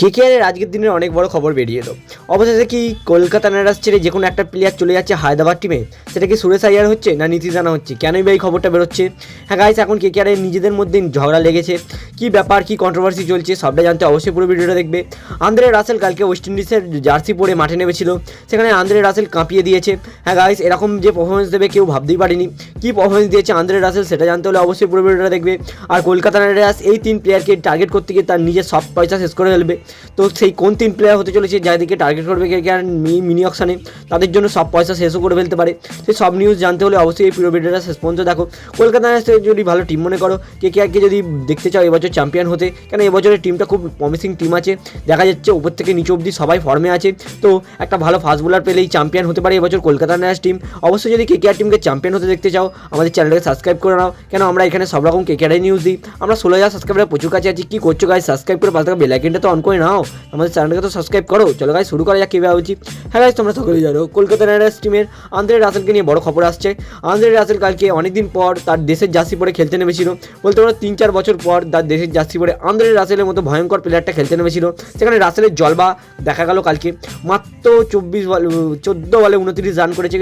কেকেআরের আজকের দিনের অনেক বড় খবর বেরিয়ে এলো। অবশেষে কি কলকাতা নাইট রাইডার্স ছেড়ে যে কোনো একটা প্লেয়ার চলে যাচ্ছে হায়দ্রাবাদ টিমে সেটা কি সুরেশ আইয়ার হচ্ছে না নীতিশ রানা হচ্ছে? কেনই বা এই খবরটা বেরোচ্ছে? হ্যাঁ গাইস এখন কেকেআরের নিজেদের মধ্যে ঝগড়া লেগেছে। কি ব্যাপার, কি কন্ট্রোভার্সি চলছে সবটা জানতে অবশ্যই পুরো ভিডিওটা দেখবে। আন্দ্রে রাসেল কালকে ওয়েস্ট ইন্ডিজের জার্সি পরে মাঠে নেমেছিল। সেখানে আন্দ্রে রাসেল কাঁপিয়ে দিয়েছে। হ্যাঁ গাইস এরকম যে পারফরমেন্স দেবে কেউ ভাবতেই পারেনি। কি পারফরমেন্স দিয়েছে আন্দ্রে রাসেল সেটা জানতে হলে অবশ্যই পুরো ভিডিওটা দেখবে। আর কলকাতা নাইট রাইডার্স এই তিন প্লেয়ারকে টার্গেট করতে গিয়ে তার নিজের সব পয়সা শেষ করে ফেলবে। তো সেই কোন তিন প্লেয়ার হতে চলেছে যাদেরকে টার্গেট করবে কে কে আর মিনি অকশানে, তাদের জন্য সব পয়সা শেষও করে ফেলতে পারে। সেই সব নিউজ জানতে হলে অবশ্যই এই পুরো ভিডিওটা শেষ পর্যন্ত দেখো। কলকাতা নাইট যদি ভালো টিম মনে করো, কে কে আরকে যদি দেখতে চাও এবছর চ্যাম্পিয়ন হতে, কেন এবছরের টিমটা খুব প্রমিসিং টিম আছে। দেখা যাচ্ছে উপর থেকে নিচে অবধি সবাই ফর্মে আছে। তো একটা ভালো ফাস্ট বোলার পেলেই চ্যাম্পিয়ন হতে পারে এবছর কলকাতা নাইট টিম অবশ্যই যদি কে কে আর টিমকে চ্যাম্পিয়ন হতে দেখতে চাও, আমাদের চ্যানেলটাকে সাবস্ক্রাইব করে নাও। কেন আমরা এখানে সব রকম কে কে আর নিউজ দিই? আমরা ষোলো হাজার সাবস্ক্রাইবার প্রচুর কাছে আছি। কী করছ গাইজ সাবস্ক্রাইব করে পাশে থাকা বেল তো অন করে নাও আমাদের চ্যানেলটাকে তো সাবস্ক্রাইব করো চলো গাইজ শুরু করা যাক কীভাবে উচিত হ্যাঁ গাইজ তোমরা সকলেই জানো কলকাতা নাইট রাইডার্স টিমের আন্দ্রে রাসেলকে নিয়ে বড় খবর আসছে আন্দ্রে রাসেল কালকে অনেকদিন পর তার দেশের জার্সি পরে খেলতে নেমেছিল বলতে পারো তিন চার বছর পর তার দেশের জার্সি পরে আন্দ্রে রাসেলের মতো ভয়ঙ্কর প্লেয়ারটা খেলতে নেমেছিল সেখানে রাসেলের জলবা দেখা গেল কালকে মাত্র চব্বিশ বল চোদ্দ বলে উনত্রিশ রান করেছে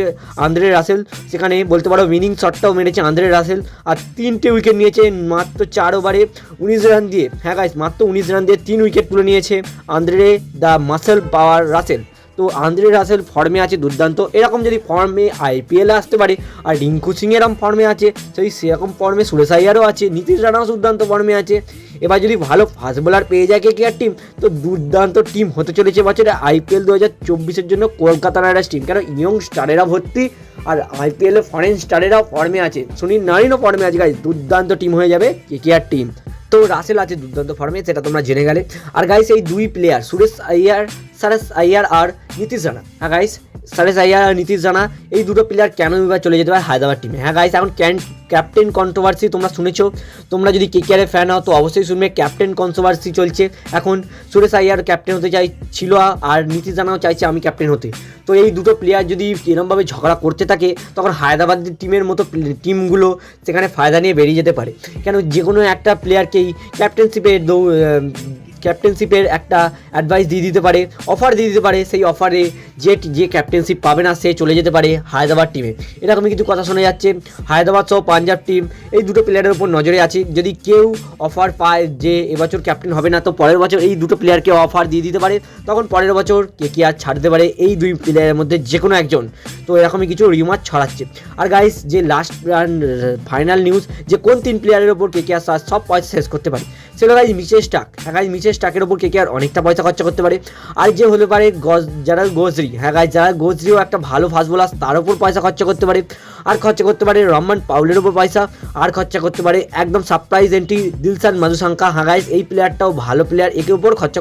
আন্দ্রে রাসেল সেখানে বলতে পারো উইনিং শটটাও মেরেছে আন্দ্রে রাসেল আর তিনটে উইকেট নিয়েছে মাত্র চার ওভারে উনিশ রান দিয়ে হ্যাঁ গাইস মাত্র উনিশ রান দিয়ে তিন উইকেট তুলে নিয়েছে Andre the muscle power Russell. তো আন্দ্রে রাসেল ফর্মে আছে দুর্দান্ত। এরকম যদি ফর্মে আইপিএলে আসতে পারে, আর রিঙ্কু সিং এরকম ফর্মে আছে, সেই সেরকম ফর্মে সুরেশ আইয়ারও আছে, নীতিশ রানাও দুর্দান্ত ফর্মে আছে। এবার যদি ভালো ফাস্ট বোলার পেয়ে যায় কে আর টিম তো দুর্দান্ত টিম হতে চলেছে বছরে আইপিএল দু হাজার চব্বিশের জন্য কলকাতা রাইডার্স টিম কেন? ইয়ং স্টারেরা ভর্তি, আর আইপিএলে ফরেন স্টারেরাও ফর্মে আছে। সুনীল নারিনও ফর্মে আছে। গাইজ দুর্দান্ত টিম হয়ে যাবে কে আর টিম তো রাসেল আছে দুর্দান্ত ফর্মে সেটা তোমরা জেনে গেলে। আর গাইস এই দুই প্লেয়ার সুরেশ আইয়ার সারেশ আইয়ার আর নীতিশ রানা। হ্যাঁ গাইস সারেশ আইয়ার আর নীতিশ রানা, এই দুটো প্লেয়ার কেন এবার চলে যেতে পারে হায়দ্রাবাদ টিমে হ্যাঁ গাইস এখন ক্যান ক্যাপ্টেন কন্ট্রোভার্সি তোমরা শুনেছো। তোমরা যদি কে কেয়ারের ফ্যান হও, তো অবশ্যই শুনবে ক্যাপ্টেন কন্ট্রোভার্সি চলছে। এখন সুরেশ আইয়ার ক্যাপ্টেন হতে চাই ছিল আর নীতিশ রানাও চাইছে আমি ক্যাপ্টেন হতে। তো এই দুটো প্লেয়ার যদি এরমভাবে ঝগড়া করতে থাকে, তখন হায়দ্রাবাদ টিমের মতো টিমগুলো সেখানে ফায়দা নিয়ে বেরিয়ে যেতে পারে। কেন যে কোনো একটা প্লেয়ারকেই ক্যাপ্টেনশিপে ক্যাপ্টেনশিপের একটা অ্যাডভাইস দিয়ে দিতে পারে অফার দিয়ে দিতে পারে, সেই অফারে যে যে ক্যাপ্টেনশিপ পাবে না, সে চলে যেতে পারে হায়দ্রাবাদ টিমে এরকমই কিছু কথা শোনা যাচ্ছে, হায়দ্রাবাদ সহ পাঞ্জাব টিম এই দুটো প্লেয়ারের উপর নজরে আছে। যদি কেউ অফার পায় যে এবছর ক্যাপ্টেন হবে না, তো পরের বছর এই দুটো প্লেয়ারকে অফার দিয়ে দিতে পারে। তখন পরের বছর কে কে আর ছাড়তে পারে, এই দুই প্লেয়ারের মধ্যে যে কোনো একজন। তো এরকমই কিছু রিমার ছড়াচ্ছে। আর গাইস যে লাস্ট ফাইনাল নিউজ যে কোন তিন প্লেয়ারের ওপর কে কে আর সব পয়সা শেষ করতে পারে সেটা গাইজ মিচেল স্টাক হ্যাঁ গাইজ মিচেল স্টাকের ওপর কে কে আর অনেকটা পয়সা খরচা করতে পারে। আর যে হতে পারে যারা গোজরি। হ্যাঁ গাইজ যারা গোজরিও একটা ভালো ফাস্ট বোলার তার উপর পয়সা খরচা করতে পারে। আর খরচা করতে পারে রহমান পাউলের উপর পয়সা। আর খরচা করতে পারে একদম সারপ্রাইজ এন্ট্রি দিলসান মাধুশঙ্কা। হ্যাঁ গাইজ এই প্লেয়ারটাও ভালো প্লেয়ার একে উপর খরচা